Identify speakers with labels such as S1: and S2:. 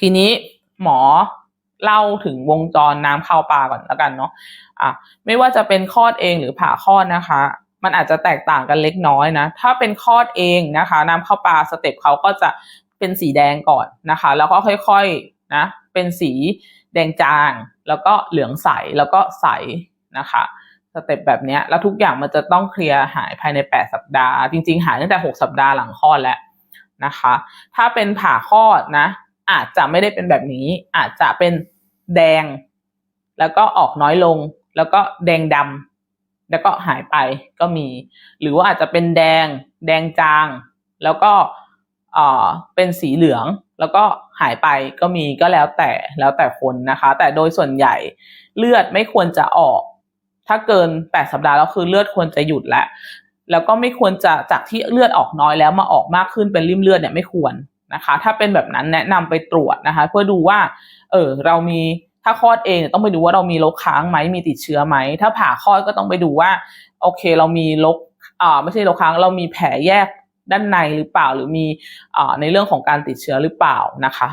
S1: ทีนี้หมอเล่าถึงวงจรน้ำเข้าปลาก่อนแล้วกันเนาะอะไม่ว่าจะเป็นคลอดเองหรือผ่าคลอดนะคะ มันอาจจะแตกต่างกันเล็กน้อยนะ ถ้าเป็นคลอดเองนะคะ น้ำเข้าปลาสเต็ปเขาก็จะเป็นสีแดงก่อนนะคะ แล้วก็ค่อยๆนะเป็นสีแดงจาง แล้วก็เหลืองใสแล้วก็ใสนะคะสเต็ปแบบนี้แล้วทุกอย่างมันจะต้องเคลียร์หายภายใน 8 สัปดาห์ จริง ๆ หายตั้งแต่ 6 สัปดาห์หลังคลอดแล้วนะคะ ถ้าเป็นผ่าคลอดนะ อาจจะไม่ได้เป็นแบบนี้ อาจจะเป็นแดง แล้วก็ออกน้อยลง แล้วก็แดงดำแล้วก็หายไปก็มี หรือว่าอาจจะเป็นแดง แดงจาง แล้วก็เอ่อเป็นสีเหลือง แล้วก็หายไปก็มีก็แล้วแต่แล้วแต่คนนะคะ แต่โดยส่วนใหญ่เลือดไม่ควรจะออก ถ้าเกิน 8 สัปดาห์แล้วคือเลือดควรจะหยุดแล้วแล้วก็ไม่ควรจะจากที่เลือดออกน้อยแล้วมาออกมากขึ้นเป็นริ่มเลือดเนี่ยไม่ควร นะคะ ถ้าเป็นแบบนั้นแนะนำไปตรวจนะคะ เพื่อดูว่า เออเรามีถ้าคลอดเองต้องไปดูว่าเรามีรกค้างไหมมีติดเชื้อไหม ถ้าผ่าคลอดก็ต้องไปดูว่า โอเค เรามีรกอ่าไม่ใช่รกค้างเรามีแผลแยกด้านในหรือเปล่าหรือมีอ่าในเรื่องของการติดเชื้อหรือเปล่านะคะ